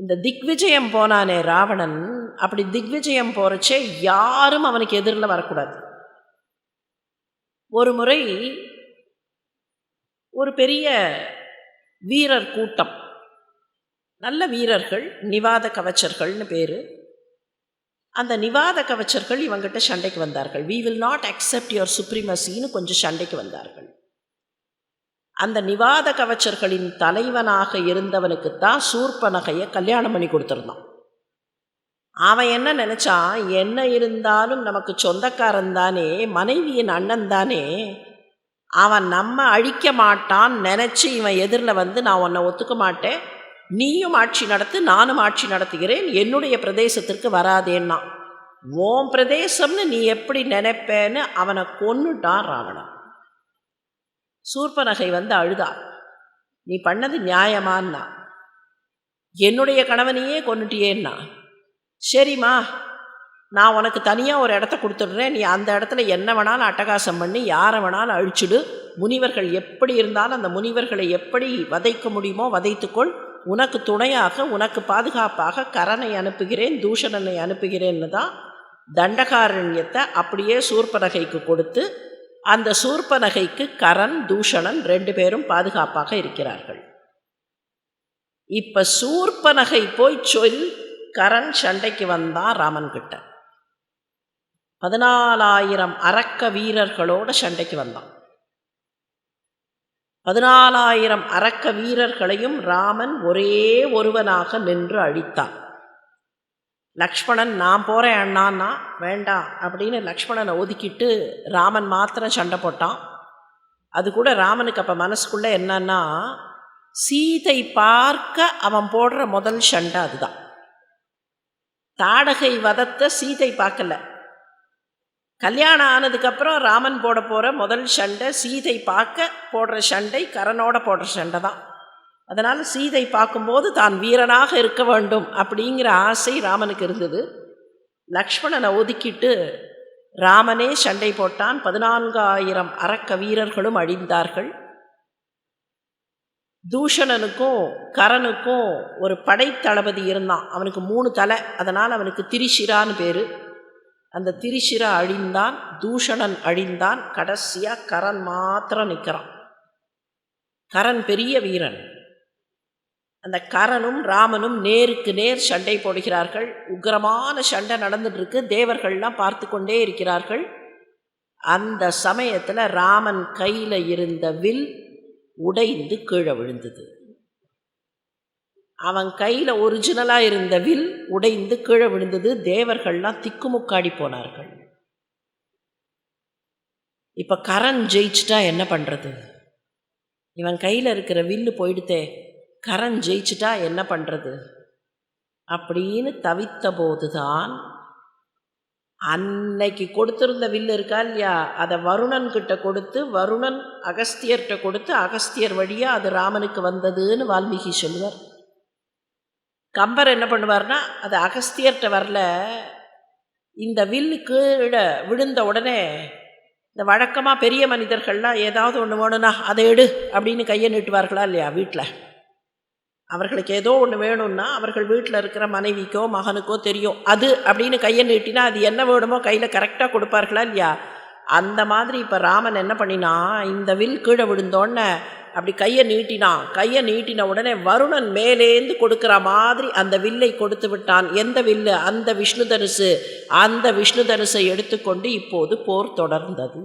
இந்த திக்விஜயம் போனானே ராவணன் அப்படி திக்விஜயம் போகிறச்சே யாரும் அவனுக்கு எதிரில் வரக்கூடாது. ஒரு முறை ஒரு பெரிய வீரர் கூட்டம் நல்ல வீரர்கள் நிவாத கவச்சர்கள்னு பேர். அந்த நிவாத கவச்சர்கள் இவங்கிட்ட சண்டைக்கு வந்தார்கள். We will not accept your சுப்ரீமசின்னு கொஞ்சம் சண்டைக்கு வந்தார்கள். அந்த நிவாத கவச்சர்களின் தலைவனாக இருந்தவனுக்குத்தான் சூர்ப நகையை கல்யாணம் பண்ணி கொடுத்துருந்தான். அவன் என்ன நினச்சான்? என்ன இருந்தாலும் நமக்கு சொந்தக்காரன் தானே மனைவியின் அண்ணன் தானே அவன் நம்ம அழிக்க மாட்டான் நினச்சி இவன் எதிரில் வந்து நான் உன்னை ஒத்துக்க மாட்டேன். நீயும் ஆட்சி நடத்து நானும் ஆட்சி நடத்துகிறேன் என்னுடைய பிரதேசத்திற்கு வராதேன்னா உன் பிரதேசம்னு நீ எப்படி நினைப்பேன்னு அவனை கொன்னுட்டான் ராவணன். சூர்பனகை வந்து அழுதா. நீ பண்ணது நியாயமான்னா? என்னுடைய கணவனையே கொண்டுட்டியேன்னா சரிம்மா நான் உனக்கு தனியாக ஒரு இடத்த கொடுத்துட்றேன். நீ அந்த இடத்துல என்ன வேணாலும் அட்டகாசம் பண்ணி யாரை வேணாலும் அழிச்சிடு. முனிவர்கள் எப்படி இருந்தாலும் அந்த முனிவர்களை எப்படி வதைக்க முடியுமோ வதைத்துக்கொள். உனக்கு துணையாக உனக்கு பாதுகாப்பாக கரனை அனுப்புகிறேன் தூஷணனை அனுப்புகிறேன்னு தான் தண்டகாரண்யத்தை அப்படியே சூர்பனகைக்கு கொடுத்து அந்த சூர்பனகைக்கு கரண் தூஷணன் ரெண்டு பேரும் பாதுகாப்பாக இருக்கிறார்கள். இப்போ சூர்பனகை போய் சொல் கரண் சண்டைக்கு வந்தான் ராமன் கிட்ட. பதினாலாயிரம் அரக்க வீரர்களோட சண்டைக்கு வந்தான். பதினாலாயிரம் அரக்க வீரர்களையும் ராமன் ஒரே ஒருவனாக நின்று அழித்தான். லக்ஷ்மணன் நான் போகிறேன் அண்ணான்னா வேண்டாம் அப்படின்னு லக்ஷ்மணனை ஒதுக்கிட்டு ராமன் மாத்திரம் சண்டை போட்டான். அது கூட ராமனுக்கு அப்போ மனசுக்குள்ளே என்னன்னா சீதை பார்க்க அவன் போடுற முதல் சண்டை அதுதான். தாடகை வதத்தை சீதை பார்க்கல. கல்யாணம் ஆனதுக்கப்புறம் ராமன் போட போகிற முதல் சண்டை சீதை பார்க்க போடுற சண்டை கரனோட போடுற சண்டை தான். அதனால் சீதை பார்க்கும்போது தான் வீரனாக இருக்க வேண்டும் அப்படிங்கிற ஆசை ராமனுக்கு இருந்தது. லக்ஷ்மணனை ஒதுக்கிட்டு ராமனே சண்டை போட்டான். பதினான்காயிரம் அரக்க வீரர்களும் அழிந்தார்கள். தூஷணனுக்கும் கரனுக்கும் ஒரு படைத்தளபதி இருந்தான். அவனுக்கு மூணு தலை. அதனால் அவனுக்கு திரிஷிரான்னு பேர். அந்த திரிஷிரா அழிந்தான். தூஷணன் அழிந்தான். கடைசியாக கரன் மாத்திரம் நிற்கிறான் கரன் பெரிய வீரன். அந்த கரனும் ராமனும் நேருக்கு நேர் சண்டை போடுகிறார்கள். உக்கிரமான சண்டை நடந்துட்டு இருக்கு தேவர்கள்லாம் பார்த்து கொண்டே இருக்கிறார்கள். அந்த சமயத்தில் ராமன் கையில் இருந்த வில் உடைந்து கீழே விழுந்தது. அவன் கையில் ஒரிஜினலாக இருந்த வில் உடைந்து கீழே விழுந்தது. தேவர்கள்லாம் திக்குமுக்காடி போனார்கள். இப்போ கரண் ஜெயிச்சிட்டா என்ன பண்ணுறது இவன் கையில் இருக்கிற வில்லு போயிடுத்தே. கரண் ஜெயிச்சிட்டா என்ன பண்ணுறது அப்படின்னு தவித்த போதுதான். அன்னைக்கு கொடுத்துருந்த வில்லு இருக்கா இல்லையா? அதை வருணன்கிட்ட கொடுத்து வருணன் அகஸ்தியர்கிட்ட கொடுத்து அகஸ்தியர் வழியாக அது ராமனுக்கு வந்ததுன்னு வால்மீகி சொல்லுவார். கம்பர் என்ன பண்ணுவார்னா அது அகஸ்தியர்கிட்ட வரல. இந்த வில்லு கீழே விழுந்த உடனே இந்த வழக்கமாக பெரிய மனிதர்கள்லாம் ஏதாவது ஒன்று வேணும்னா அதை எடு அப்படின்னு கையை நீட்டுவார்களா இல்லையா வீட்டில் அவர்களுக்கு ஏதோ ஒன்று வேணும்னா அவர்கள் வீட்டில் இருக்கிற மனைவிக்கோ மகனுக்கோ தெரியும். அது அப்படின்னு கையை நீட்டினா அது என்ன வேணுமோ கையில் கரெக்டாக கொடுப்பார்களா இல்லையா? அந்த மாதிரி இப்போ ராமன் என்ன பண்ணினா இந்த வில் கீழே விழுந்தோடனே அப்படி கையை நீட்டினான் கையை நீட்டின உடனே வருணன் மேலேந்து கொடுக்குற மாதிரி அந்த வில்லை கொடுத்து விட்டான். எந்த வில்லு? அந்த விஷ்ணு தனுசு. அந்த விஷ்ணு தனுசை எடுத்துக்கொண்டு இப்போது போர் தொடர்ந்தது.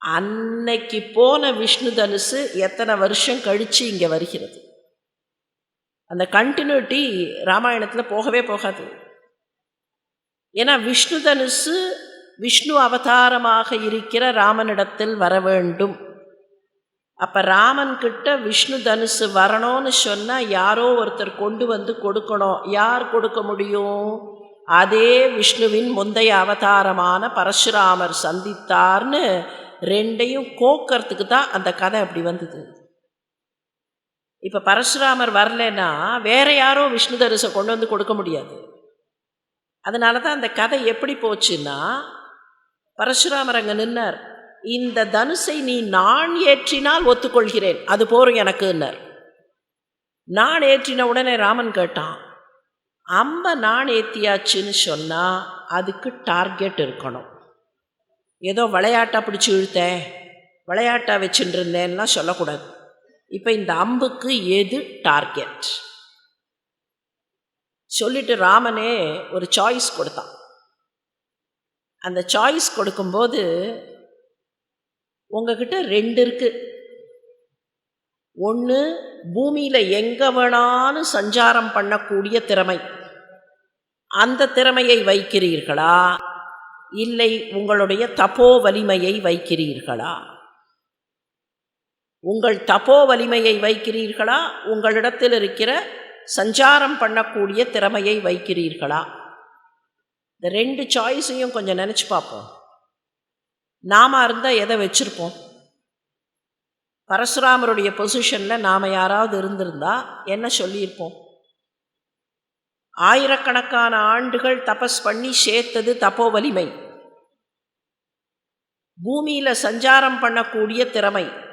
அன்னைக்கு போன விஷ்ணு தனுசு எத்தனை வருஷம் கழித்து இங்கே வருகிறது? அந்த கண்டினியூட்டி ராமாயணத்தில் போகவே போகாது. ஏன்னா விஷ்ணு தனுசு விஷ்ணு அவதாரமாக இருக்கிற ராமனிடத்தில் வர வேண்டும். அப்போ ராமன் கிட்ட விஷ்ணு தனுசு வரணும்னு சொன்னால் யாரோ ஒருத்தர் கொண்டு வந்து கொடுக்கணும். யார் கொடுக்க முடியும்? அதே விஷ்ணுவின் முந்தைய அவதாரமான பரசுராமர் சந்தித்தார்னு ரெண்டையும் கோக்கிறதுக்கு தான் அந்த கதை அப்படி வந்தது. இப்போ பரசுராமர் வரலன்னா வேற யாரோ விஷ்ணு தரிசை கொண்டு வந்து கொடுக்க முடியாது. அதனால தான் அந்த கதை எப்படி போச்சுன்னா பரசுராமர் அங்கே நின்னார். இந்த தனுசை நீ நான் ஏற்றினால் ஒத்துக்கொள்கிறேன் அது போரும் எனக்குன்னார். நான் ஏற்றின உடனே ராமன் கேட்டான் அம்ப நான் ஏற்றியாச்சுன்னு சொன்னால் அதுக்கு டார்கெட் இருக்கணும். ஏதோ விளையாட்டாக பிடிச்சி இழுத்தேன் விளையாட்டாக வச்சுட்டு இருந்தேன்லாம் சொல்லக்கூடாது. இப்போ இந்த அம்புக்கு எது டார்கெட்? சொல்லிட்டு ராமனே ஒரு சாய்ஸ் கொடுத்தான். அந்த சாய்ஸ் கொடுக்கும்போது உங்ககிட்ட ரெண்டு இருக்குது ஒன்று பூமியில் எங்கே வேணாலும் சஞ்சாரம் பண்ணக்கூடிய திறமை. அந்த திறமையை வைக்கிறீர்களா? இல்லை உங்களுடைய தப்போ வலிமையை வைக்கிறீர்களா? உங்கள் தப்போ வலிமையை வைக்கிறீர்களா? உங்களிடத்தில் இருக்கிற சஞ்சாரம் பண்ணக்கூடிய திறமையை வைக்கிறீர்களா? இந்த ரெண்டு சாய்ஸையும் கொஞ்சம் நினச்சி பார்ப்போம். நாம இருந்தால் எதை வச்சுருப்போம்? பரசுராமருடைய பொசிஷனில் நாம் யாராவது இருந்திருந்தா என்ன சொல்லியிருப்போம்? ஆயிரக்கணக்கான ஆண்டுகள் தபஸ் பண்ணி சேர்த்தது தப்போ வலிமை? பூமியில் சஞ்சாரம் பண்ணக்கூடிய திறமை.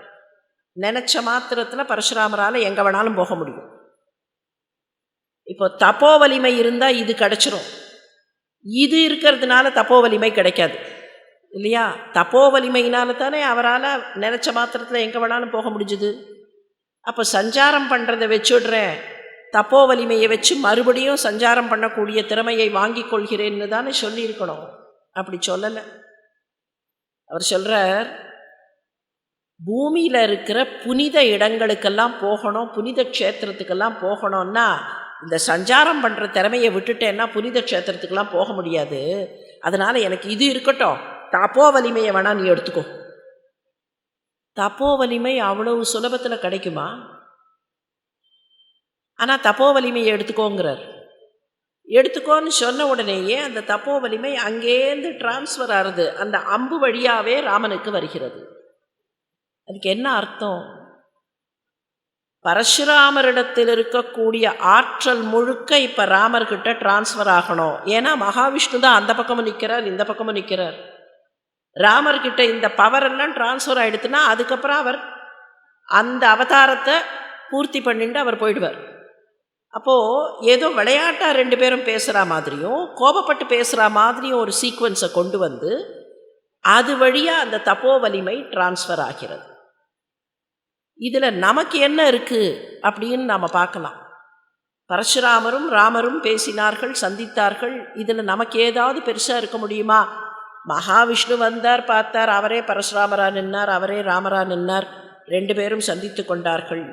நினச்ச மாத்திரத்தில் பரசுராமரால் எங்கே வேணாலும் போக முடியும். இப்போ தப்போ வலிமை இருந்தால் இது கிடச்சிரும். இது இருக்கிறதுனால தப்போ வலிமை கிடைக்காது. இல்லையா? தப்போ வலிமையினால தானே அவரால் நினச்ச மாத்திரத்தில் எங்கே வேணாலும் போக முடிஞ்சுது. அப்போ சஞ்சாரம் பண்ணுறதை வச்சுடுறேன். தப்போ வலிமையை வச்சு மறுபடியும் சஞ்சாரம் பண்ணக்கூடிய திறமையை வாங்கி கொள்கிறேன்னு தானே சொல்லியிருக்கணும். அப்படி சொல்லலை. அவர் சொல்கிறார் பூமியில் இருக்கிற புனித இடங்களுக்கெல்லாம் போகணும் புனித க்ஷேத்திரத்துக்கெல்லாம் போகணும்னா இந்த சஞ்சாரம் பண்ணுற திறமையை விட்டுட்டேன்னா புனித க்ஷேத்திரத்துக்கெல்லாம் போக முடியாது. அதனால் எனக்கு இது இருக்கட்டும். தப்போ வலிமையை வேணா நீ எடுத்துக்கோ. தப்போ வலிமை அவ்வளவு சுலபத்தில் கிடைக்குமா? ஆனால் தப்போ வலிமையை எடுத்துக்கோங்கிறார். எடுத்துக்கோன்னு சொன்ன உடனேயே அந்த தப்போ வலிமை அங்கேருந்து டிரான்ஸ்ஃபர் ஆகுது. அந்த அம்பு வழியாகவே ராமனுக்கு வருகிறது. அதுக்கு என்ன அர்த்தம்? பரசுராமரிடத்தில் இருக்கக்கூடிய ஆற்றல் முழுக்க இப்போ ராமர்கிட்ட டிரான்ஸ்ஃபர் ஆகணும். ஏன்னா மகாவிஷ்ணு தான் அந்த பக்கமும் நிற்கிறார் இந்த பக்கமும் நிற்கிறார் ராமர்கிட்ட இந்த பவர் எல்லாம் டிரான்ஸ்ஃபர் ஆகிடுதுன்னா அதுக்கப்புறம் அவர் அந்த அவதாரத்தை பூர்த்தி பண்ணிட்டு அவர் போயிடுவார். அப்போது ஏதோ விளையாட்டாக ரெண்டு பேரும் பேசுகிற மாதிரியும் கோபப்பட்டு பேசுகிற மாதிரியும் ஒரு சீக்வன்ஸை கொண்டு வந்து அது வழியாக அந்த தப்போ வலிமை டிரான்ஸ்ஃபர் ஆகிறது. இதில் நமக்கு என்ன இருக்குது அப்படின்னு நாம் பார்க்கலாம். பரசுராமரும் ராமரும் பேசினார்கள் சந்தித்தார்கள். இதில் நமக்கு ஏதாவது பெருசாக இருக்க முடியுமா? மகாவிஷ்ணு வந்தார் பார்த்தார். அவரே பரசுராமரா நின்னார் அவரே ராமரா நின்னார். ரெண்டு பேரும் சந்தித்து கொண்டார்கள்.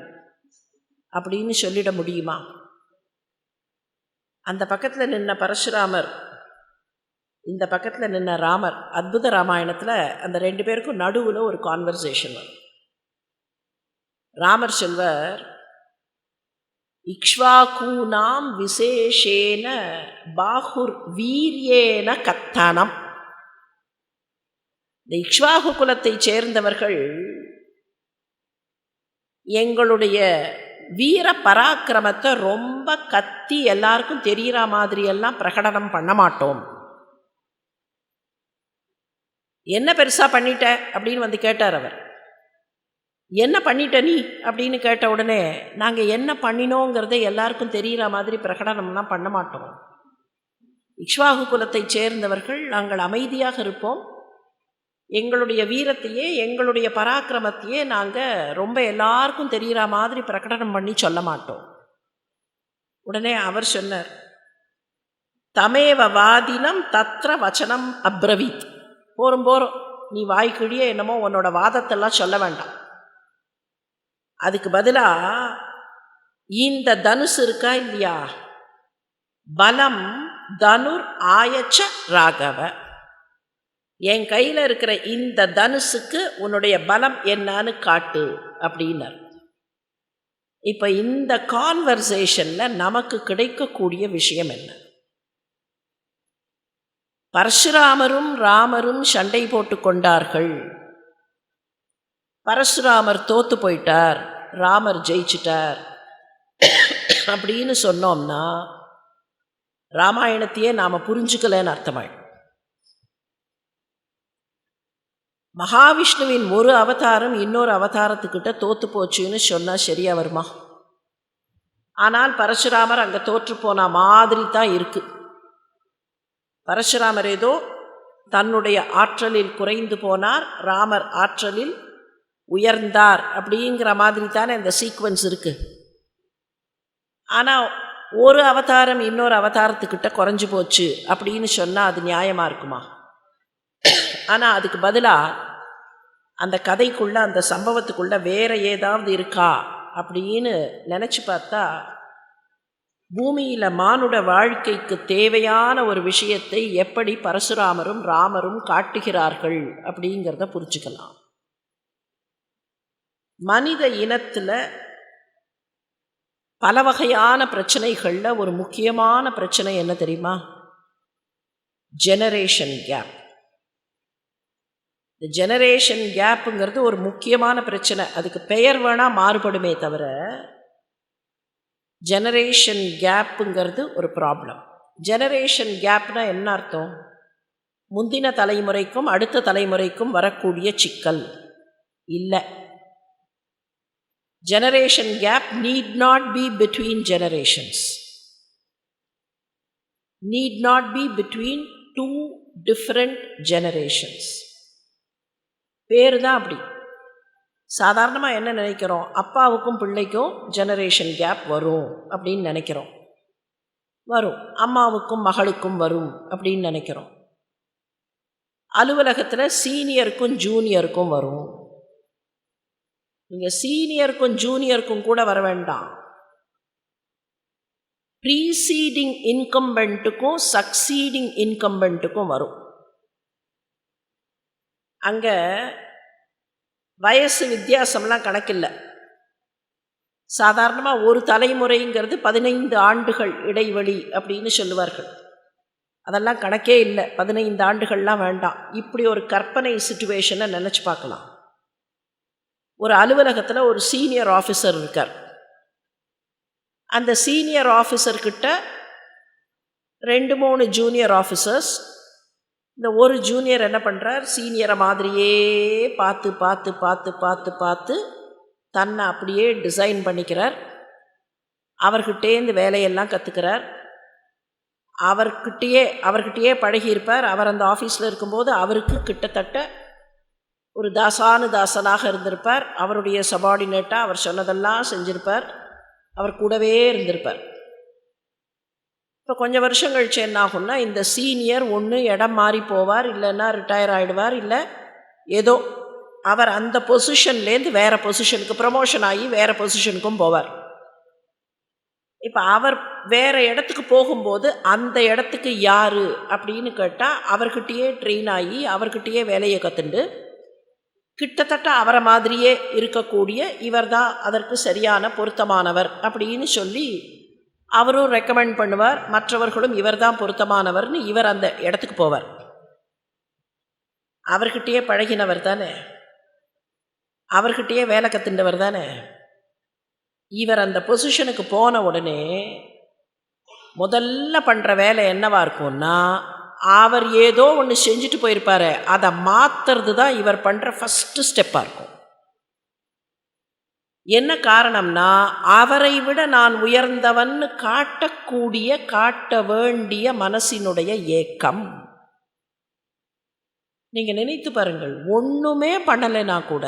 அப்படின்னு சொல்லிட முடியுமா? அந்த பக்கத்தில் நின்ன பரசுராமர் இந்த பக்கத்தில் நின்ன ராமர் அற்புத ராமாயணத்தில் அந்த ரெண்டு பேருக்கும் நடுவில் ஒரு கான்வர்சேஷன் வரும். ராமர் செல்வர் இக்ஷ்வாகூனாம் விசேஷேன பாகுர் வீரியேன கத்தனம். இந்த இக்ஷ்வாகு குலத்தைச் சேர்ந்தவர்கள் எங்களுடைய வீர பராக்கிரமத்தை ரொம்ப கத்தி எல்லாருக்கும் தெரிகிற மாதிரியெல்லாம் பிரகடனம் பண்ண மாட்டோம். என்ன பெருசாக பண்ணிட்ட? அப்படின்னு வந்து கேட்டார் அவர். என்ன பண்ணிட்ட நீ? அப்படின்னு கேட்ட உடனே நாங்கள் என்ன பண்ணினோங்கிறத எல்லாருக்கும் தெரிகிற மாதிரி பிரகடனம்லாம் பண்ண மாட்டோம். இக்ஷ்வாகு குலத்தைச் சேர்ந்தவர்கள் நாங்கள் அமைதியாக இருப்போம். எங்களுடைய வீரத்தையே எங்களுடைய பராக்கிரமத்தையே நாங்கள் ரொம்ப எல்லாருக்கும் தெரிகிற மாதிரி பிரகடனம் பண்ணி சொல்ல மாட்டோம். உடனே அவர் சொன்னார் தமேவ வாதினம் தத்ர வச்சனம் அப்ரவீத். போரும் போகிறோம் நீ வாய்க்கிழியே என்னமோ உன்னோட வாதத்தெல்லாம் சொல்ல வேண்டாம். அதுக்கு பதிலாக இந்த தனுசு இருக்கா இல்லையா? பலம் தனுர் ஆயச்ச ராகவ. என் கையில் இருக்கிற இந்த தனுசுக்கு உன்னுடைய பலம் என்னன்னு காட்டு அப்படின்னார். இப்போ இந்த கான்வர்சேஷனில் நமக்கு கிடைக்கக்கூடிய விஷயம் என்ன? பரஷுராமரும் ராமரும் சண்டை போட்டு கொண்டார்கள். பரசுராமர் தோத்து போயிட்டார். ராமர் ஜெயிச்சிட்டார். அப்படின்னு சொன்னோம்னா ராமாயணத்தையே நாம் புரிஞ்சுக்கலன்னு அர்த்தமாயிடும். மகாவிஷ்ணுவின் ஒரு அவதாரம் இன்னொரு அவதாரத்துக்கிட்ட தோத்து போச்சுன்னு சொன்னால் சரியா வருமா? ஆனால் பரசுராமர் அங்கே தோற்று போன மாதிரி தான் இருக்குது பரசுராமர் ஏதோ தன்னுடைய ஆற்றலில் குறைந்து போனார் ராமர் ஆற்றலில் உயர்ந்தார் அப்படிங்கிற மாதிரி தானே இந்த சீக்வன்ஸ் இருக்குது ஆனால் ஒரு அவதாரம் இன்னொரு அவதாரத்துக்கிட்ட குறைஞ்சி போச்சு அப்படின்னு சொன்னால் அது நியாயமாக இருக்குமா? ஆனால் அதுக்கு பதிலாக அந்த கதைக்குள்ளே அந்த சம்பவத்துக்குள்ளே வேறு ஏதாவது இருக்கா அப்படின்னு நினச்சி பார்த்தா பூமியில் மானுட வாழ்க்கைக்கு தேவையான ஒரு விஷயத்தை எப்படி பரசுராமரும் ராமரும் காட்டுகிறார்கள் அப்படிங்கிறத புரிஞ்சுக்கலாம். மனித இனத்தில் பல வகையான பிரச்சனைகளில் ஒரு முக்கியமான பிரச்சனை என்ன தெரியுமா? ஜெனரேஷன் கேப் இந்த ஜெனரேஷன் கேப்புங்கிறது ஒரு முக்கியமான பிரச்சனை. அதுக்கு பெயர் வேணால் மாறுபடுமே தவிர ஜெனரேஷன் கேப்புங்கிறது ஒரு ப்ராப்ளம் ஜெனரேஷன் கேப்னால் என்ன அர்த்தம்? முந்தின தலைமுறைக்கும் அடுத்த தலைமுறைக்கும் வரக்கூடிய சிக்கல். இல்லை. Generation gap need not be between generations need not be between two different generations பேர் தான் அப்படி. சாதாரணமாக என்ன நினைக்கிறோம்? அப்பாவுக்கும் பிள்ளைக்கும் ஜெனரேஷன் கேப் வரும் அப்படின்னு நினைக்கிறோம். வரும். அம்மாவுக்கும் மகளுக்கும் வரும் அப்படின்னு நினைக்கிறோம். அலுவலகத்தில் சீனியருக்கும் ஜூனியருக்கும் வரும். நீங்கள் சீனியருக்கும் ஜூனியருக்கும் கூட வர வேண்டாம். ப்ரீசீடிங் இன்கம்பண்ட்டுக்கும் சக்சீடிங் இன்கம்பண்ட்டுக்கும் வரும். அங்கே வயசு வித்தியாசம்லாம் கணக்கில்லை. சாதாரணமாக ஒரு தலைமுறைங்கிறது பதினைந்து ஆண்டுகள் இடைவெளி அப்படின்னு சொல்லுவார்கள். அதெல்லாம் கணக்கே இல்லை. பதினைந்து ஆண்டுகள்லாம் வேண்டாம். இப்படி ஒரு கற்பனை சுச்சுவேஷனை நினச்சி பார்க்கலாம். ஒரு அலுவலகத்தில் ஒரு சீனியர் ஆஃபீஸர் இருக்கார். அந்த சீனியர் ஆஃபீஸர்கிட்ட ரெண்டு மூணு ஜூனியர் ஆஃபீஸர்ஸ் இந்த ஒரு ஜூனியர் என்ன பண்ணுறார் சீனியரை மாதிரியே பார்த்து பார்த்து பார்த்து பார்த்து பார்த்து தன்னை அப்படியே டிசைன் பண்ணிக்கிறார். அவர்கிட்டேருந்து வேலையெல்லாம் கற்றுக்கிறார் அவர்கிட்டயே அவர்கிட்டயே பழகியிருப்பார். அவர் அந்த ஆஃபீஸில் இருக்கும்போது அவருக்கு கிட்டத்தட்ட ஒரு தாசானு தாசனாக இருந்திருப்பார். அவருடைய சபார்டினேட்டாக அவர் சொன்னதெல்லாம் செஞ்சிருப்பார். அவர் கூடவே இருந்திருப்பார். இப்போ கொஞ்சம் வருஷம் கழிச்சு என்ன ஆகும்னா இந்த சீனியர் ஒன்று இடம் மாறி போவார் இல்லைன்னா ரிட்டையர் ஆகிடுவார் இல்லை ஏதோ அவர் அந்த பொசிஷன்லேருந்து வேறு பொசிஷனுக்கு ப்ரமோஷன் ஆகி வேறு பொசிஷனுக்கும் போவார். இப்போ அவர் வேறு இடத்துக்கு போகும்போது அந்த இடத்துக்கு யார் அப்படின்னு கேட்டால் அவர்கிட்டயே ட்ரெயின் ஆகி அவர்கிட்டயே வேலையை கற்றுண்டு கிட்டத்தட்ட அவரை மாதிரியே இருக்கக்கூடிய இவர் தான் அதற்கு சரியான பொருத்தமானவர் அப்படின்னு சொல்லி அவரும் ரெக்கமெண்ட் பண்ணுவார். மற்றவர்களும் இவர் தான் பொருத்தமானவர்னு இவர் அந்த இடத்துக்கு போவார். அவர்கிட்டயே பழகினவர் தானே? அவர்கிட்டயே வேலை கத்துண்டவர் தானே? இவர் அந்த பொசிஷனுக்கு போன உடனே முதல்ல பண்ணுற வேலை என்னவாக இருக்கும்னா அவர் ஏதோ ஒன்று செஞ்சுட்டு போயிருப்பார். அதை மாற்றுறது தான் இவர் பண்ணுற ஃபஸ்ட்டு ஸ்டெப்பாக இருக்கும். என்ன காரணம்னா அவரை விட நான் உயர்ந்தவன்னு காட்டக்கூடிய காட்ட வேண்டிய மனசினுடைய ஏக்கம். நீங்கள் நினைத்து பாருங்கள் ஒன்றுமே பண்ணலைன்னா கூட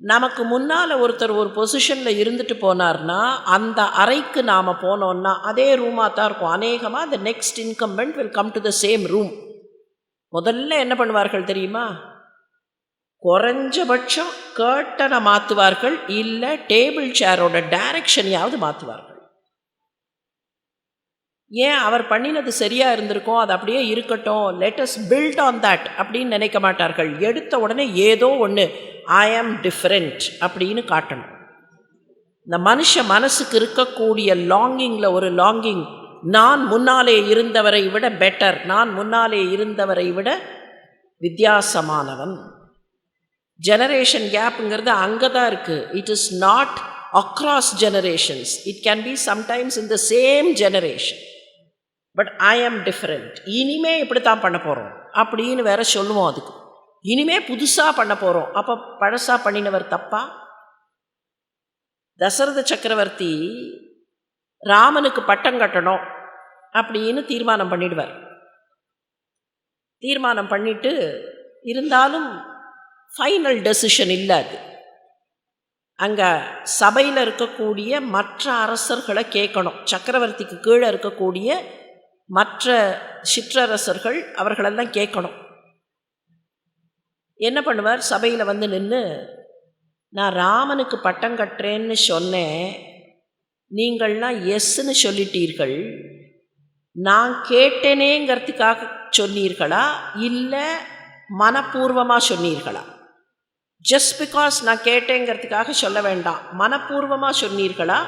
நமக்கு முன்னால் ஒருத்தர் ஒரு பொசிஷனில் இருந்துட்டு போனார்னா அந்த அறைக்கு நாம் போனோன்னா அதே ரூமாக தான் இருக்கும். அநேகமாக அந்த next incumbent will come to the same room முதல்ல என்ன பண்ணுவார்கள் தெரியுமா? குறைஞ்சபட்சம் கேர்ட்டனை மாற்றுவார்கள் இல்லை டேபிள் சேரோட டைரக்ஷனையாவது மாற்றுவார்கள் ஏன் அவர் பண்ணினது சரியாக இருந்திருக்கும்? அது அப்படியே இருக்கட்டும். லெட்டஸ் பில்ட் ஆன் தட் அப்படின்னு நினைக்க மாட்டார்கள். எடுத்த உடனே ஏதோ ஒன்று ஐ ஆம் டிஃப்ரெண்ட் அப்படின்னு காட்டணும். இந்த மனுஷ மனசுக்கு இருக்கக்கூடிய லாங்கிங்கில் ஒரு லாங்கிங் நான் முன்னாலே இருந்தவரை விட பெட்டர் நான் முன்னாலே இருந்தவரை விட வித்தியாசமானவன். ஜெனரேஷன் கேப்புங்கிறது அங்கே தான் இருக்குது it is not across generations it can be sometimes in the same generation but I am different இனிமே இப்படி தான் பண்ண போகிறோம் அப்படின்னு வேற சொல்லுவோம் அதுக்கு. இனிமே புதுசாக பண்ண போகிறோம் அப்போ பழசாக பண்ணினவர் தப்பா? தசரத சக்கரவர்த்தி ராமனுக்கு பட்டம் கட்டணும் அப்படின்னு தீர்மானம் பண்ணிடுவார். தீர்மானம் பண்ணிட்டு இருந்தாலும் ஃபைனல் டெசிஷன் இல்லை அது. அங்கே சபையில் இருக்கக்கூடிய மற்ற அரசர்களை கேட்கணும். சக்கரவர்த்திக்கு கீழே இருக்கக்கூடிய மற்ற சிற்றரசர்கள் அவர்களெல்லாம் கேட்கணும். என்ன பண்ணுவார்? சபையில் வந்து நின்று நான் ராமனுக்கு பட்டம் கட்டுறேன்னு சொன்னேன். நீங்கள்லாம் எஸ்ன்னு சொல்லிட்டீர்கள். நான் கேட்டேனேங்கிறதுக்காக சொன்னீர்களா? இல்லை மனப்பூர்வமாக சொன்னீர்களா? ஜஸ்ட் பிகாஸ் நான் கேட்டேங்கிறதுக்காக சொல்ல வேண்டாம். மனப்பூர்வமாக சொன்னீர்களா?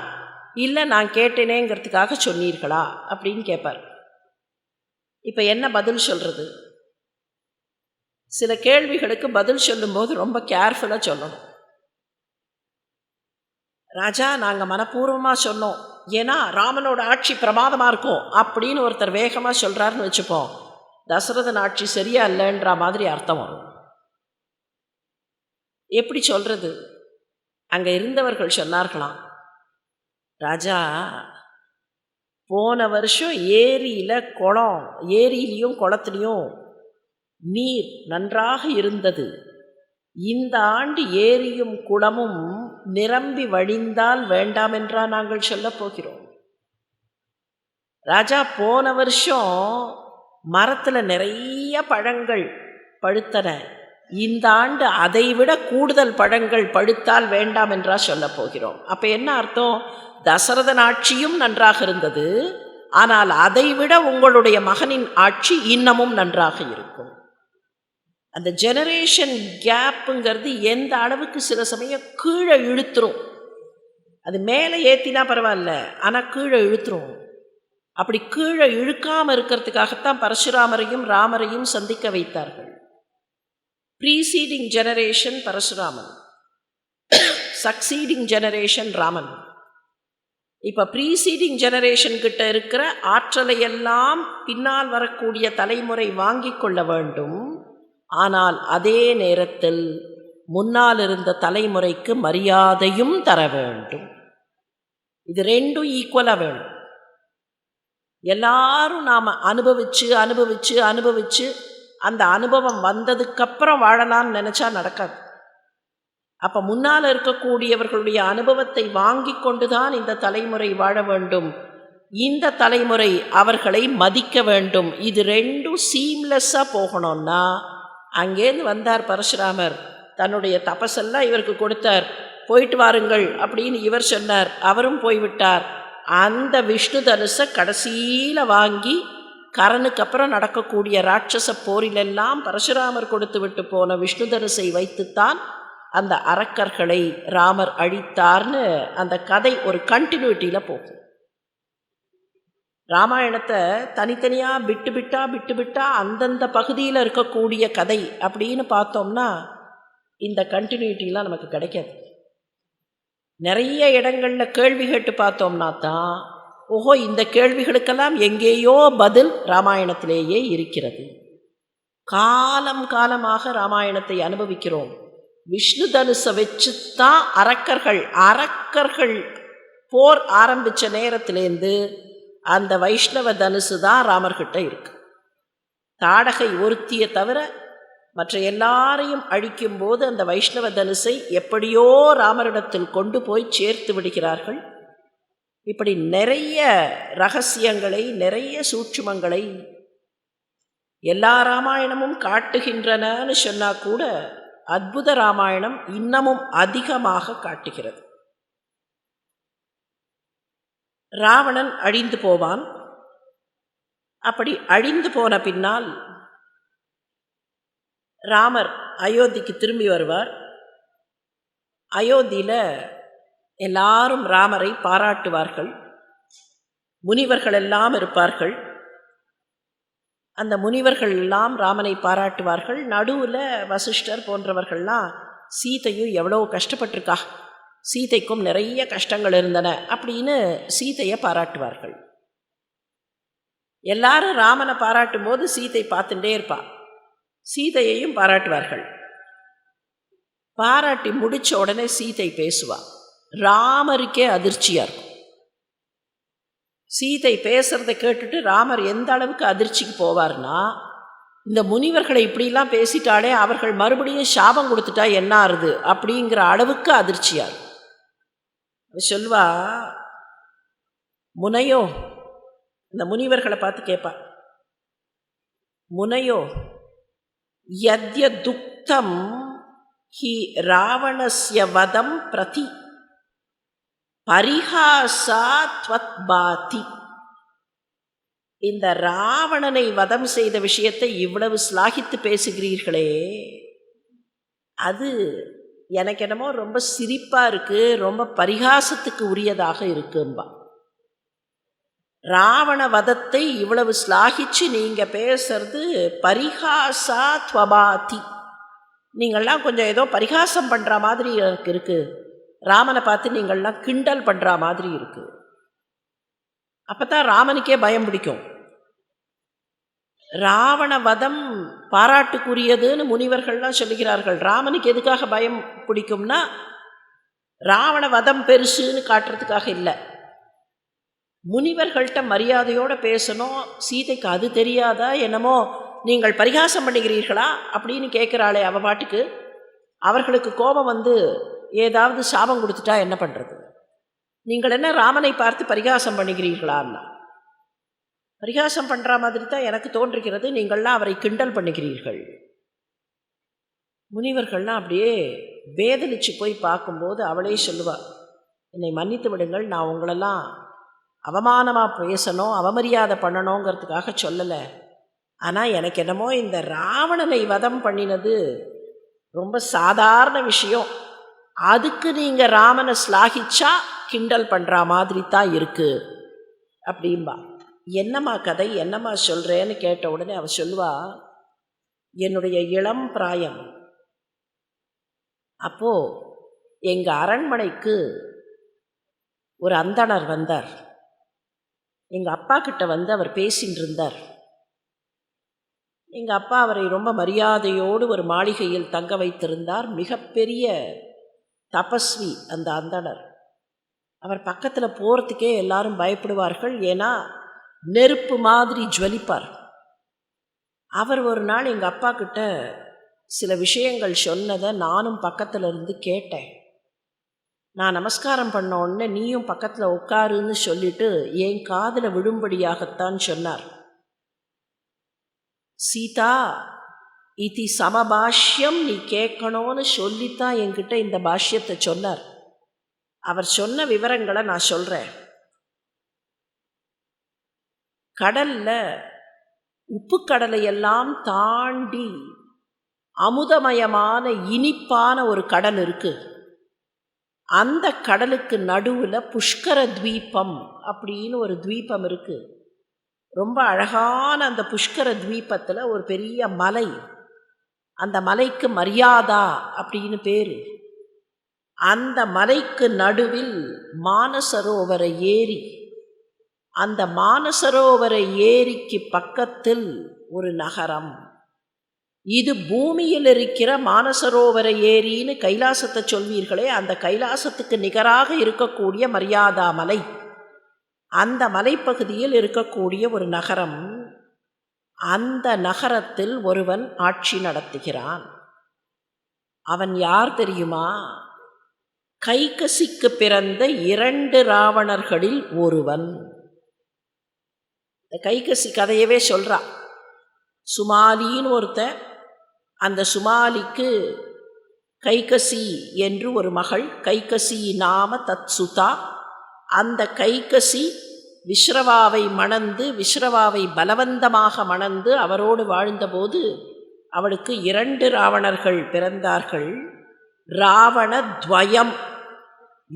இல்லை நான் கேட்டேனேங்கிறதுக்காக சொன்னீர்களா? அப்படின்னு கேட்பார். இப்போ என்ன பதில் சொல்கிறது சில கேள்விகளுக்கு பதில் சொல்லும்போது ரொம்ப கேர்ஃபுல்லாக சொல்லணும். ராஜா நாங்கள் மனப்பூர்வமாக சொன்னோம். ஏன்னா ராமனோட ஆட்சி பிரமாதமாக இருக்கும் அப்படின்னு ஒருத்தர் வேகமாக சொல்கிறாருன்னு வச்சுப்போம். தசரதன் ஆட்சி சரியா இல்லைன்ற மாதிரி அர்த்தம் வரும். எப்படி சொல்கிறது அங்கே இருந்தவர்கள் சொன்னார்களாம். ராஜா போன வருஷம் ஏரியில் குளம் ஏரியிலையும் குளத்துலையும் நீர் நன்றாக இருந்தது. இந்த ஆண்டு ஏரியும் குளமும் நிரம்பி வழிந்தால் வேண்டாம் என்றா நாங்கள் சொல்லப் போகிறோம். ராஜா போன வருஷம் மரத்தில் நிறைய பழங்கள் பழுத்தன. இந்த ஆண்டு அதைவிட கூடுதல் பழங்கள் பழுத்தால் வேண்டாம் என்றா சொல்லப் போகிறோம். அப்போ என்ன அர்த்தம்? தசரதன் ஆட்சியும் நன்றாக இருந்தது. ஆனால் அதைவிட உங்களுடைய மகனின் ஆட்சி இன்னமும் நன்றாக இருக்கும். அந்த ஜெனரேஷன் கேப்புங்கிறது எந்த அளவுக்கு சில சமயம் கீழே இழுத்துரும். அது மேலே ஏற்றினா பரவாயில்ல ஆனால் கீழே இழுத்துரும். அப்படி கீழே இழுக்காமல் இருக்கிறதுக்காகத்தான் பரசுராமரையும் ராமரையும் சந்திக்க வைத்தார்கள். Preceding generation Parasuraman. Succeeding generation Raman. இப்போ ப்ரீசீடிங் ஜெனரேஷன் கிட்ட இருக்கிற ஆற்றலை எல்லாம் பின்னால் வரக்கூடிய தலைமுறை வாங்கி கொள்ள வேண்டும். ஆனால் அதே நேரத்தில் முன்னால் இருந்த தலைமுறைக்கு மரியாதையும் தர வேண்டும். இது ரெண்டும் ஈக்குவலாக வேணும். எல்லாரும் நாம் அனுபவிச்சு அனுபவிச்சு அனுபவிச்சு அந்த அனுபவம் வந்ததுக்கப்புறம் வாழலாம்னு நினச்சா நடக்காது. அப்போ முன்னால் இருக்கக்கூடியவர்களுடைய அனுபவத்தை வாங்கி கொண்டுதான் இந்த தலைமுறை வாழ வேண்டும். இந்த தலைமுறை அவர்களை மதிக்க வேண்டும். இது ரெண்டும் சீம்லெஸ்ஸாக போகணும்னா அங்கேருந்து வந்தார் பரசுராமர். தன்னுடைய தபசெல்லாம் இவருக்கு கொடுத்தார். போயிட்டு வாருங்கள் அப்படின்னு இவர் சொன்னார். அவரும் போய்விட்டார். அந்த விஷ்ணு தனுசை கடைசியில் வாங்கி கரனுக்கு அப்புறம் நடக்கக்கூடிய ராட்சச போரிலெல்லாம் பரசுராமர் கொடுத்து விட்டு போன விஷ்ணு தனுசை வைத்துத்தான் அந்த அரக்கர்களை ராமர் அழித்தார்னு அந்த கதை ஒரு கண்டினியூட்டியில் போகும். ராமாயணத்தை தனித்தனியாக விட்டு விட்டா விட்டு விட்டா அந்தந்த பகுதியில் இருக்கக்கூடிய கதை அப்படின்னு பார்த்தோம்னா இந்த கண்டினியூட்டிலாம் நமக்கு கிடைக்காது. நிறைய இடங்களில் கேள்வி கேட்டு பார்த்தோம்னா தான் ஓஹோ இந்த கேள்விகளுக்கெல்லாம் எங்கேயோ பதில் ராமாயணத்திலேயே இருக்கிறது. காலம் காலமாக ராமாயணத்தை அனுபவிக்கிறோம். விஷ்ணு தனுசை வச்சு தான் அரக்கர்கள் அரக்கர்கள் போர் ஆரம்பித்த நேரத்திலேருந்து அந்த வைஷ்ணவ தனுசு தான் ராமர்கிட்ட இருக்கு. தாடகை ஒருத்தியை தவிர மற்ற எல்லாரையும் அழிக்கும்போது அந்த வைஷ்ணவ தனுசை எப்படியோ ராமரிடத்தில் கொண்டு போய் சேர்த்து விடுகிறார்கள். இப்படி நிறைய ரகசியங்களை நிறைய சூட்சுமங்களை எல்லா ராமாயணமும் காட்டுகின்றனன்னு சொன்னால் கூட அற்புத ராமாயணம் இன்னமும் அதிகமாக காட்டுகிறது. ராவணன் அழிந்து போவான். அப்படி அழிந்து போன பின்னால் ராமர் அயோத்திக்கு திரும்பி வருவார். அயோத்தியில் எல்லாரும் ராமரை பாராட்டுவார்கள். முனிவர்கள் எல்லாம் இருப்பார்கள். அந்த முனிவர்கள் எல்லாம் ராமனை பாராட்டுவார்கள். நடுவில் வசிஷ்டர் போன்றவர்கள்லாம் சீதையும் எவ்வளோ கஷ்டப்பட்டிருக்கா? சீதைக்கும் நிறைய கஷ்டங்கள் இருந்தன அப்படின்னு சீதையை பாராட்டுவார்கள். எல்லாரும் ராமனை பாராட்டும் போது சீதை பார்த்துட்டே இருப்பா. சீதையையும் பாராட்டுவார்கள். பாராட்டி முடித்த உடனே சீதை பேசுவா. ராமருக்கே அதிர்ச்சியாக இருக்கும். சீதை பேசுகிறத கேட்டுட்டு ராமர் எந்த அளவுக்கு அதிர்ச்சிக்கு போவார்னா இந்த முனிவர்களை இப்படிலாம் பேசிட்டாலே அவர்கள் மறுபடியும் சாபம் கொடுத்துட்டா என்ன ஆறுது? அப்படிங்கிற அளவுக்கு அதிர்ச்சியார். சொல்வா முனையோ? இந்த முனிவர்களை பார்த்து கேட்பா முனையோ யத்ய துக்தம் ஹி ராவணஸ்ய வதம் பிரதி. பரிஹாசா இந்த ராவணனை வதம் செய்த விஷயத்தை இவ்வளவு ஸ்லாகித்து பேசுகிறீர்களே. அது எனக்கு என்னமோ ரொம்ப சிரிப்பாக இருக்குது ரொம்ப பரிகாசத்துக்கு உரியதாக இருக்கும்பா. ராவண வதத்தை இவ்வளவு ஸ்லாகிச்சு நீங்கள் பேசுறது பரிகாசா துவபாதி. நீங்கள்லாம் கொஞ்சம் ஏதோ பரிகாசம் பண்ணுற மாதிரி எனக்கு இருக்குது ராமனை பார்த்து நீங்கள்லாம் கிண்டல் பண்ணுற மாதிரி இருக்குது அப்போ தான் ராமனுக்கே பயம் பிடிக்கும். ராவண வதம் பாராட்டுக்குரியதுன்னு முனிவர்கள்லாம் சொல்லுகிறார்கள். ராமனுக்கு எதுக்காக பயம் பிடிக்கும்னா ராவண வதம் பெருசுன்னு காட்டுறதுக்காக இல்லை. முனிவர்கள்ட்ட மரியாதையோடு பேசணும். சீதைக்கு அது தெரியாதா என்னமோ நீங்கள் பரிகாசம் பண்ணுகிறீர்களா அப்படின்னு கேட்குறாளே அவ பாட்டுக்கு. அவர்களுக்கு கோபம் வந்து ஏதாவது சாபம் கொடுத்துட்டா என்ன பண்ணுறது நீங்கள் என்ன ராமனை பார்த்து பரிகாசம் பண்ணுகிறீர்களான்னா? பரிகாசம் பண்ணுற மாதிரி தான் எனக்கு தோன்றுகிறது. நீங்கள்லாம் அவரை கிண்டல் பண்ணுகிறீர்கள். முனிவர்கள்லாம் அப்படியே வேதனிச்சு போய் பார்க்கும்போது அவளே சொல்லுவாள் என்னை மன்னித்து விடுங்கள் நான் உங்களெல்லாம் அவமானமாக பேசணும் அவமரியாதை பண்ணணுங்கிறதுக்காக சொல்லலை. ஆனால் எனக்கு என்னமோ இந்த ராவணனை வதம் பண்ணினது ரொம்ப சாதாரண விஷயம். அதுக்கு நீங்கள் ராமனை ஸ்லாகிச்சா கிண்டல் பண்ணுற மாதிரி தான் இருக்குது அப்படிம்பா. என்னம்மா கதை என்னம்மா சொல்கிறேன்னு கேட்ட உடனே அவள் சொல்லுவா என்னுடைய இளம் பிராயம். அப்போது எங்கள் அரண்மனைக்கு ஒரு அந்தணர் வந்தார். எங்கள் அப்பா கிட்ட வந்து அவர் பேசின்னு இருந்தார். எங்கள் அப்பா அவரை ரொம்ப மரியாதையோடு ஒரு மாளிகையில் தங்க வைத்திருந்தார். மிகப்பெரிய தபஸ்வி அந்த அந்தனர் அவர் பக்கத்தில் போகிறதுக்கே எல்லாரும் பயப்படுவார்கள். ஏன்னா நெருப்பு மாதிரி ஜுவலிப்பார். அவர் ஒரு நாள் எங்கள் அப்பா கிட்ட சில விஷயங்கள் சொன்னதை நானும் பக்கத்தில் இருந்து கேட்டேன். நான் நமஸ்காரம் பண்ண உடனே நீயும் பக்கத்தில் உட்காருன்னு சொல்லிட்டு என் காதில் விழும்படியாகத்தான் சொன்னார். சீதா இது சமபாஷ்யம் நீ கேட்கணும்னு சொல்லித்தான் என்கிட்ட இந்த பாஷ்யத்தை சொன்னார். அவர் சொன்ன விவரங்களை நான் சொல்கிறேன் கடலில் உப்பு கடலையெல்லாம் தாண்டி அமுதமயமான இனிப்பான ஒரு கடல் இருக்குது அந்த கடலுக்கு நடுவில் புஷ்கர துவீபம் அப்படின்னு ஒரு துவீபம் இருக்குது ரொம்ப அழகான அந்த புஷ்கர துவீபத்தில் ஒரு பெரிய மலை. அந்த மலைக்கு மரியாதா அப்படின்னு பேர். அந்த மலைக்கு நடுவில் மானசரோவர ஏரி. அந்த மானசரோவர ஏரிக்கு பக்கத்தில் ஒரு நகரம். இது பூமியில் இருக்கிற மானசரோவர ஏரின்னு கைலாசத்தை சொல்வீர்களே அந்த கைலாசத்துக்கு நிகராக இருக்கக்கூடிய மரியாதா மலை. அந்த மலைப்பகுதியில் இருக்கக்கூடிய ஒரு நகரம். அந்த நகரத்தில் ஒருவன் ஆட்சி நடத்துகிறான். அவன் யார் தெரியுமா? கைகசிக்கு பிறந்த இரண்டு ராவணர்களில் ஒருவன். இந்த கைகசி கதையவே சொல்கிறான் சுமாலின்னு ஒருத்தன் அந்த சுமாலிக்கு கைகசி என்று ஒரு மகள் கைகசி நாம தத்சுதா. அந்த கைகசி விஸ்ரவாவை மணந்து விஸ்ரவாவை பலவந்தமாக மணந்து அவரோடு வாழ்ந்தபோது அவளுக்கு இரண்டு ராவணர்கள் பிறந்தார்கள். ராவணத்வயம்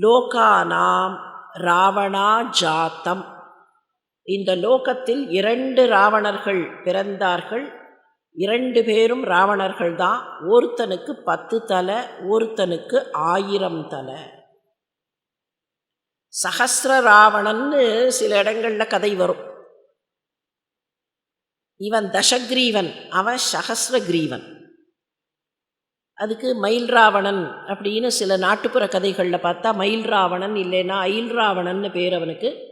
லோகானாம் ராவணா ஜாத்தம். இந்த லோகத்தில் இரண்டு ராவணர்கள் பிறந்தார்கள். இரண்டு பேரும் ராவணர்கள் தான் ஒருத்தனுக்கு பத்து தலை ஒருத்தனுக்கு ஆயிரம் தலை. சகசிர ராவணன்னு சில இடங்களில் கதை வரும். இவன் தசக்ரீவன் அவன் சஹசிரகிரீவன் அதுக்கு மயில் ராவணன் அப்படின்னு சில நாட்டுப்புற கதைகளில் பார்த்தா மயில் ராவணன் இல்லைன்னா அயில் ராவணன்னு பேர் அவனுக்கு.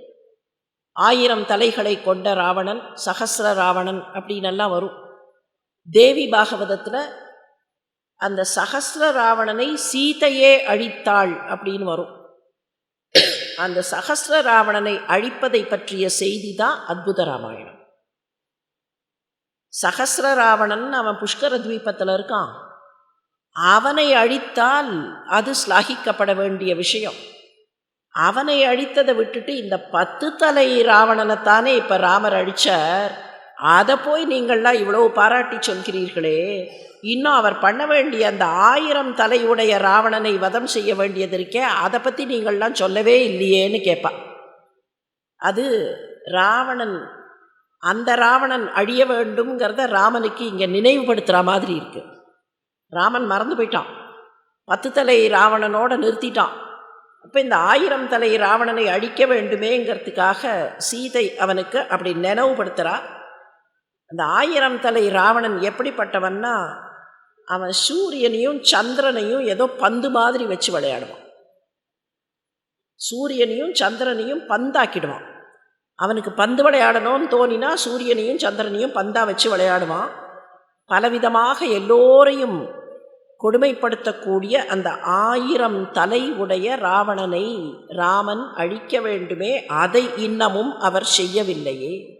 ஆயிரம் தலைகளை கொண்ட ராவணன் சஹசிர ராவணன் அப்படின்னெல்லாம் வரும். தேவி பாகவதத்தில் அந்த சஹசிர ராவணனை சீதையே அழித்தாள் அப்படின்னு வரும். அந்த சகசிர ராவணனை அழிப்பதை பற்றிய செய்தி தான் அத்புத ராமாயணம். சகசிர ராவணன் அவன் புஷ்கர துவீபத்தில் இருக்கான். அவனை அழித்தால் அது ஸ்லாகிக்கப்பட வேண்டிய விஷயம். அவனை அழித்ததை விட்டுட்டு இந்த பத்து தலை ராவணனைத்தானே இப்போ ராமர் அழிச்சார். அதை போய் நீங்கள்லாம் இவ்வளவு பாராட்டி சொல்கிறீர்களே. இன்னும் அவர் பண்ண வேண்டிய அந்த ஆயிரம் தலையுடைய ராவணனை வதம் செய்ய வேண்டியது இருக்கே அதை பற்றி நீங்கள்லாம் சொல்லவே இல்லையேன்னு கேட்பா அது ராவணன் அந்த ராவணன் அழிய வேண்டும்ங்கிறத ராமனுக்கு இங்கே நினைவுபடுத்துகிற மாதிரி இருக்கு. ராமன் மறந்து போயிட்டான். பத்து தலை ராவணனோட நிறுத்திட்டான். அப்போ இந்த ஆயிரம் தலை ராவணனை அழிக்க வேண்டுமேங்கிறதுக்காக சீதை அவனுக்கு அப்படி நினைவுபடுத்துகிறா அந்த ஆயிரம் தலை ராவணன் எப்படிப்பட்டவன்னா அவன் சூரியனையும் சந்திரனையும் ஏதோ பந்து மாதிரி வச்சு விளையாடுவான். சூரியனையும் சந்திரனையும் பந்தாக்கிடுவான். அவனுக்கு பந்து விளையாடணும்னு தோணினா சூரியனையும் சந்திரனையும் பந்தாக வச்சு விளையாடுவான். பலவிதமாக எல்லோரையும் கொடுமைப்படுத்தக்கூடிய அந்த ஆயிரம் தலை உடைய ராவணனை ராமன் அழிக்க வேண்டுமே அதை இன்னமும் அவர் செய்யவில்லையே.